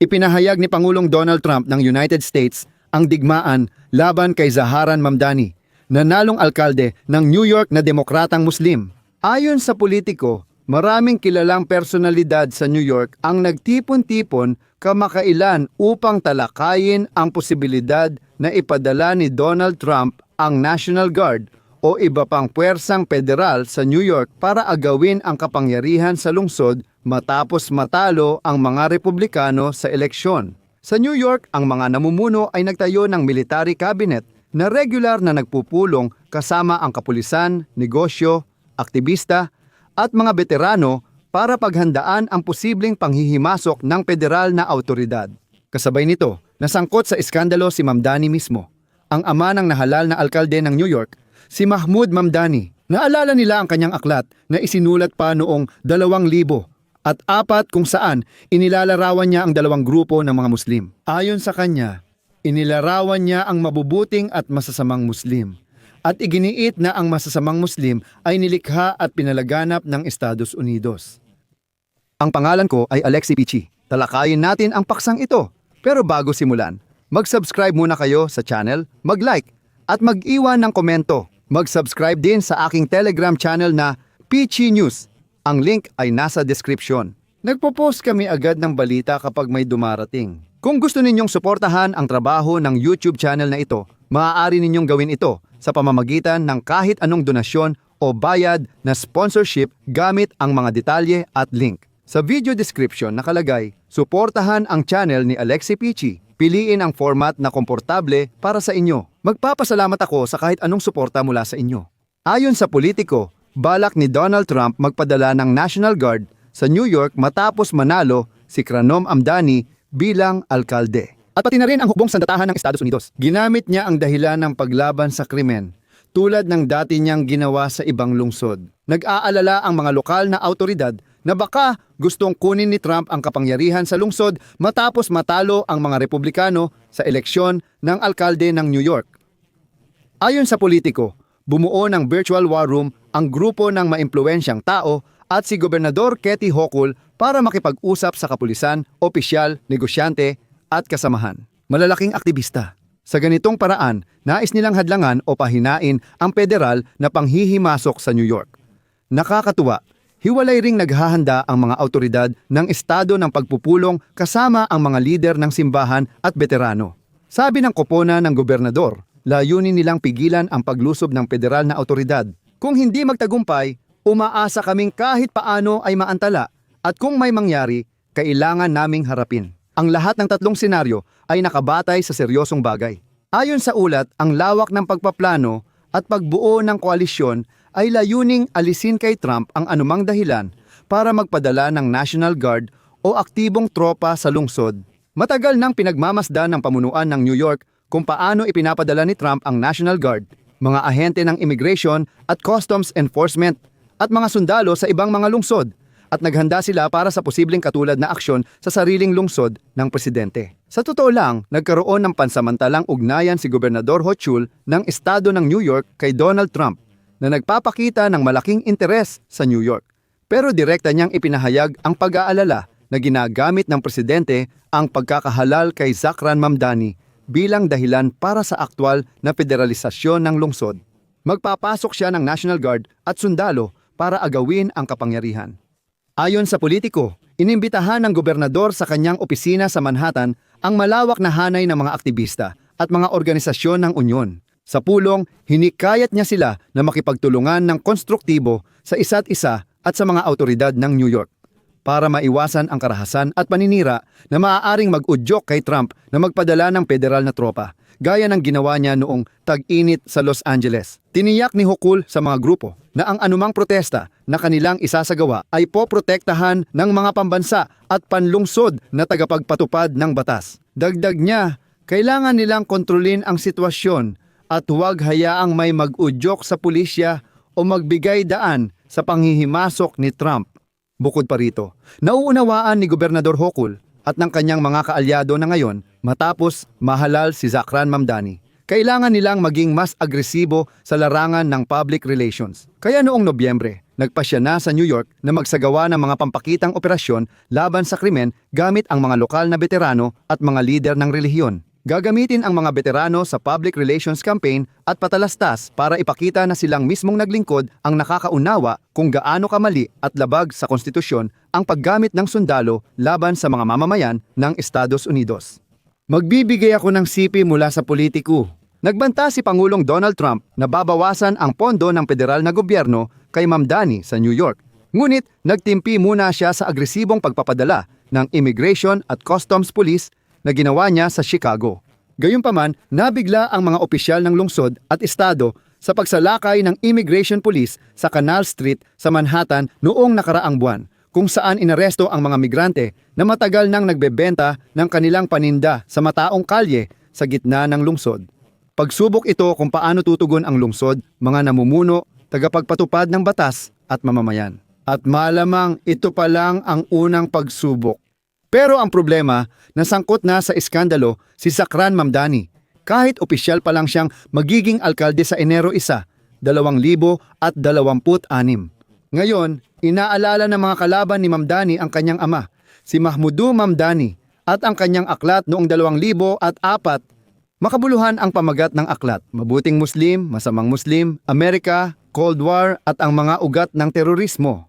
Ipinahayag ni Pangulong Donald Trump ng United States ang digmaan laban kay Zaharan Mamdani, nanalong alkalde ng New York na demokratang Muslim. Ayon sa politiko, maraming kilalang personalidad sa New York ang nagtipon-tipon kamakailan upang talakayin ang posibilidad na ipadala ni Donald Trump ang National Guard o iba pang puwersang federal sa New York para agawin ang kapangyarihan sa lungsod matapos matalo ang mga Republikano sa eleksyon. Sa New York, ang mga namumuno ay nagtayo ng military cabinet na regular na nagpupulong kasama ang kapulisan, negosyo, aktivista at mga veterano para paghandaan ang posibleng panghihimasok ng federal na autoridad. Kasabay nito, nasangkot sa iskandalo si Mamdani mismo, ang ama ng nahalal na alkalde ng New York, si Mahmoud Mamdani. Naalala nila ang kanyang aklat na isinulat pa noong 2000 at apat kung saan inilalarawan niya ang dalawang grupo ng mga Muslim. Ayon sa kanya, inilarawan niya ang mabubuting at masasamang Muslim at iginiit na ang masasamang Muslim ay nilikha at pinalaganap ng Estados Unidos. Ang pangalan ko ay Alexi Pichi. Talakayin natin ang paksang ito. Pero bago simulan, mag-subscribe muna kayo sa channel, mag-like, at mag-iwan ng komento. Mag-subscribe din sa aking Telegram channel na Pichi News. Ang link ay nasa description. Nagpo-post kami agad ng balita kapag may dumarating. Kung gusto ninyong suportahan ang trabaho ng YouTube channel na ito, maaari ninyong gawin ito sa pamamagitan ng kahit anong donasyon o bayad na sponsorship gamit ang mga detalye at link. Sa video description nakalagay, suportahan ang channel ni Alexi Pichi. Piliin ang format na komportable para sa inyo. Magpapasalamat ako sa kahit anong suporta mula sa inyo. Ayon sa politiko, balak ni Donald Trump magpadala ng National Guard sa New York matapos manalo si Kranom Amdani bilang alkalde. At pati na rin ang hukbong sandatahan ng Estados Unidos. Ginamit niya ang dahilan ng paglaban sa krimen tulad ng dati niyang ginawa sa ibang lungsod. Nag-aalala ang mga lokal na autoridad na baka gustong kunin ni Trump ang kapangyarihan sa lungsod matapos matalo ang mga Republikano sa eleksyon ng alkalde ng New York. Ayon sa politiko, bumuo ng virtual war room ang grupo ng maimpluwensyang tao at si Gobernador Ketty Hochul para makipag-usap sa kapulisan, opisyal, negosyante at kasamahan. Malalaking aktivista. Sa ganitong paraan, nais nilang hadlangan o pahinain ang federal na panghihimasok sa New York. Nakakatuwa, hiwalay ring naghahanda ang mga autoridad ng estado ng pagpupulong kasama ang mga lider ng simbahan at veterano. Sabi ng kopona ng gobernador, layunin nilang pigilan ang paglusob ng federal na autoridad. Kung hindi magtagumpay, umaasa kaming kahit paano ay maantala at kung may mangyari, kailangan naming harapin. Ang lahat ng tatlong senaryo ay nakabatay sa seryosong bagay. Ayon sa ulat, ang lawak ng pagpaplano at pagbuo ng koalisyon ay layuning alisin kay Trump ang anumang dahilan para magpadala ng National Guard o aktibong tropa sa lungsod. Matagal nang pinagmamasdan ng pamunuan ng New York kung paano ipinapadala ni Trump ang National Guard, mga ahente ng immigration at customs enforcement at mga sundalo sa ibang mga lungsod at naghanda sila para sa posibleng katulad na aksyon sa sariling lungsod ng presidente. Sa totoo lang, nagkaroon ng pansamantalang ugnayan si Gobernador Hochul ng estado ng New York kay Donald Trump na nagpapakita ng malaking interes sa New York. Pero direkta niyang ipinahayag ang pag-aalala na ginagamit ng presidente ang pagkakahalal kay Zakran Mamdani bilang dahilan para sa aktwal na federalisasyon ng lungsod. Magpapasok siya ng National Guard at sundalo para agawin ang kapangyarihan. Ayon sa politiko, inimbitahan ng gobernador sa kanyang opisina sa Manhattan ang malawak na hanay ng mga aktivista at mga organisasyon ng unyon. Sa pulong, hinikayat niya sila na makipagtulungan ng konstruktibo sa isa't isa at sa mga autoridad ng New York para maiwasan ang karahasan at paninira na maaaring mag-udyok kay Trump na magpadala ng federal na tropa, gaya ng ginawa niya noong tag-init sa Los Angeles. Tiniyak ni Hukul sa mga grupo na ang anumang protesta na kanilang isasagawa ay poprotektahan ng mga pambansa at panlungsod na tagapagpatupad ng batas. Dagdag niya, kailangan nilang kontrolin ang sitwasyon at huwag hayaang may mag-udyok sa pulisya o magbigay daan sa panghihimasok ni Trump. Bukod pa rito, nauunawaan ni Gobernador Hokul at ng kanyang mga kaalyado na ngayon matapos mahalal si Zakran Mamdani. Kailangan nilang maging mas agresibo sa larangan ng public relations. Kaya noong Nobyembre, nagpasya na sa New York na magsagawa ng mga pampakitang operasyon laban sa krimen gamit ang mga lokal na veterano at mga lider ng relihiyon. Gagamitin ang mga veterano sa public relations campaign at patalastas para ipakita na silang mismong naglingkod ang nakakaunawa kung gaano kamali at labag sa konstitusyon ang paggamit ng sundalo laban sa mga mamamayan ng Estados Unidos. Magbibigay ako ng sipi mula sa politiko. Nagbanta si Pangulong Donald Trump na babawasan ang pondo ng federal na gobyerno kay Ma'am Dani sa New York. Ngunit nagtimpi muna siya sa agresibong pagpapadala ng Immigration at Customs Police na ginawa niya sa Chicago. Gayunpaman, nabigla ang mga opisyal ng lungsod at estado sa pagsalakay ng Immigration Police sa Canal Street sa Manhattan noong nakaraang buwan kung saan inaresto ang mga migrante na matagal nang nagbebenta ng kanilang paninda sa mataong kalye sa gitna ng lungsod. Pagsubok ito kung paano tutugon ang lungsod, mga namumuno, tagapagpatupad ng batas at mamamayan. At malamang ito pa lang ang unang pagsubok. Pero ang problema, nasangkot na sa iskandalo si Sakran Mamdani. Kahit opisyal pa lang siyang magiging alkalde sa Enero 1, 2026. Ngayon, inaalala ng mga kalaban ni Mamdani ang kanyang ama, si Mahmudu Mamdani, at ang kanyang aklat noong 2004 Makabuluhan ang pamagat ng aklat, mabuting Muslim, masamang Muslim, Amerika, Cold War at ang mga ugat ng terorismo.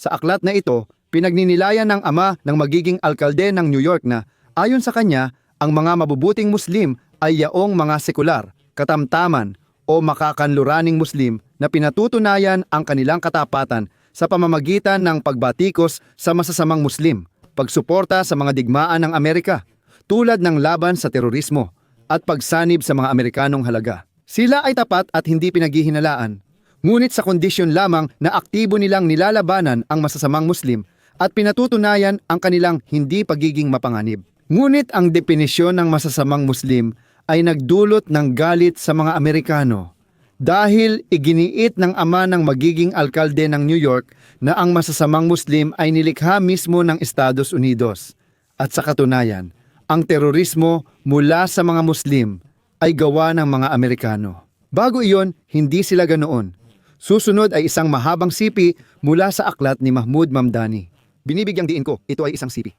Sa aklat na ito, pinagninilayan ng ama ng magiging alkalde ng New York na ayon sa kanya, ang mga mabubuting Muslim ay yaong mga sekular, katamtaman o makakanluraning Muslim na pinatutunayan ang kanilang katapatan sa pamamagitan ng pagbatikos sa masasamang Muslim, pagsuporta sa mga digmaan ng Amerika, tulad ng laban sa terorismo at pagsanib sa mga Amerikanong halaga. Sila ay tapat at hindi pinaghihinalaan, ngunit sa kondisyon lamang na aktibo nilang nilalabanan ang masasamang Muslim at pinatutunayan ang kanilang hindi pagiging mapanganib. Ngunit ang definisyon ng masasamang Muslim ay nagdulot ng galit sa mga Amerikano dahil iginiit ng ama ng magiging alkalde ng New York na ang masasamang Muslim ay nilikha mismo ng Estados Unidos. At sa katunayan, ang terorismo mula sa mga Muslim ay gawa ng mga Amerikano. Bago iyon, hindi sila ganoon. Susunod ay isang mahabang sipi mula sa aklat ni Mahmud Mamdani. Binibigyang diin ko, ito ay isang sipi.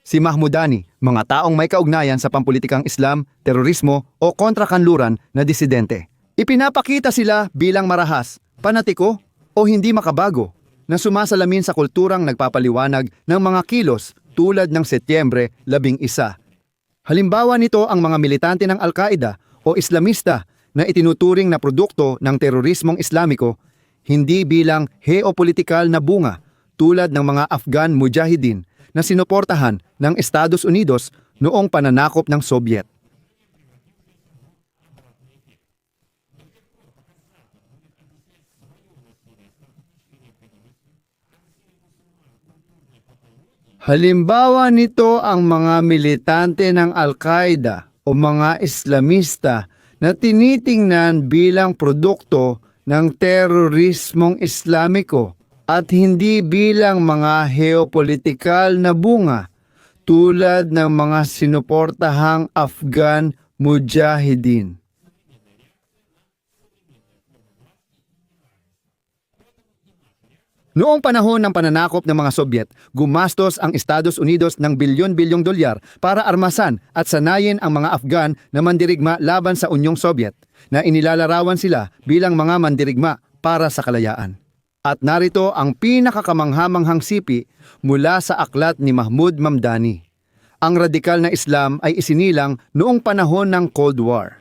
Si Mahmudani, mga taong may kaugnayan sa pampulitikang Islam, terorismo o kontrakanluran na disidente. Ipinapakita sila bilang marahas, panatiko o hindi makabago na sumasalamin sa kulturang nagpapaliwanag ng mga kilos tulad ng Setyembre 11. Halimbawa nito ang mga militante ng Al-Qaeda o Islamista na itinuturing na produkto ng terorismong Islamiko hindi bilang geopolitikal na bunga tulad ng mga Afghan Mujahideen na sinuportahan ng Estados Unidos noong pananakop ng Soviet. Halimbawa nito ang mga militante ng Al-Qaeda o mga Islamista na tinitingnan bilang produkto ng terorismong Islamiko at hindi bilang mga geopolitikal na bunga tulad ng mga sinuportahang Afghan Mujahideen. Noong panahon ng pananakop ng mga Sobyet, gumastos ang Estados Unidos ng bilyon-bilyong dolyar para armasan at sanayin ang mga Afghan na mandirigma laban sa Unyong Sobyet na inilalarawan sila bilang mga mandirigma para sa kalayaan. At narito ang pinakakamanghamanghang sipi mula sa aklat ni Mahmud Mamdani. Ang radikal na Islam ay isinilang noong panahon ng Cold War.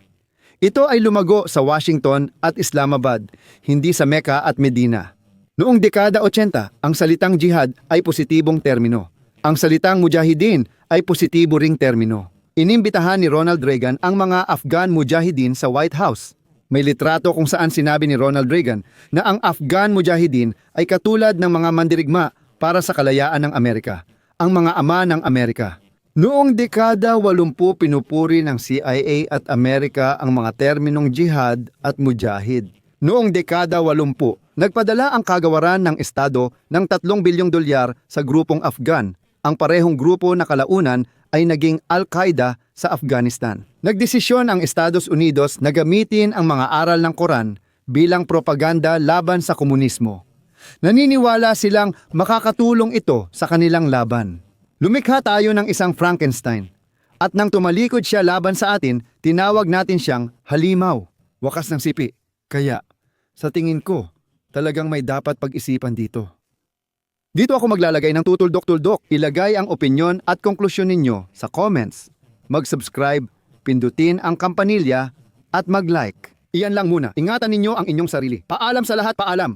Ito ay lumago sa Washington at Islamabad, hindi sa Mecca at Medina. Noong dekada 80, ang salitang jihad ay positibong termino. Ang salitang mujahideen ay positibo ring termino. Inimbitahan ni Ronald Reagan ang mga Afghan mujahideen sa White House. May litrato kung saan sinabi ni Ronald Reagan na ang Afghan mujahideen ay katulad ng mga mandirigma para sa kalayaan ng Amerika, ang mga ama ng Amerika. Noong dekada 80 pinupuri ng CIA at Amerika ang mga terminong jihad at mujahid. Noong dekada 80, nagpadala ang kagawaran ng Estado ng 3 bilyong dolyar sa grupong Afghan. Ang parehong grupo na kalaunan ay naging Al-Qaeda sa Afghanistan. Nagdesisyon ang Estados Unidos na gamitin ang mga aral ng Quran bilang propaganda laban sa komunismo. Naniniwala silang makakatulong ito sa kanilang laban. Lumikha tayo ng isang Frankenstein. At nang tumalikod siya laban sa atin, tinawag natin siyang halimaw. Wakas ng sipi. Kaya, sa tingin ko, talagang may dapat pag-isipan dito. Dito ako maglalagay ng tutuldok-tuldok. Ilagay ang opinyon at konklusyon ninyo sa comments. Mag-subscribe, pindutin ang kampanilya, at mag-like. Iyan lang muna. Ingatan ninyo ang inyong sarili. Paalam sa lahat, paalam.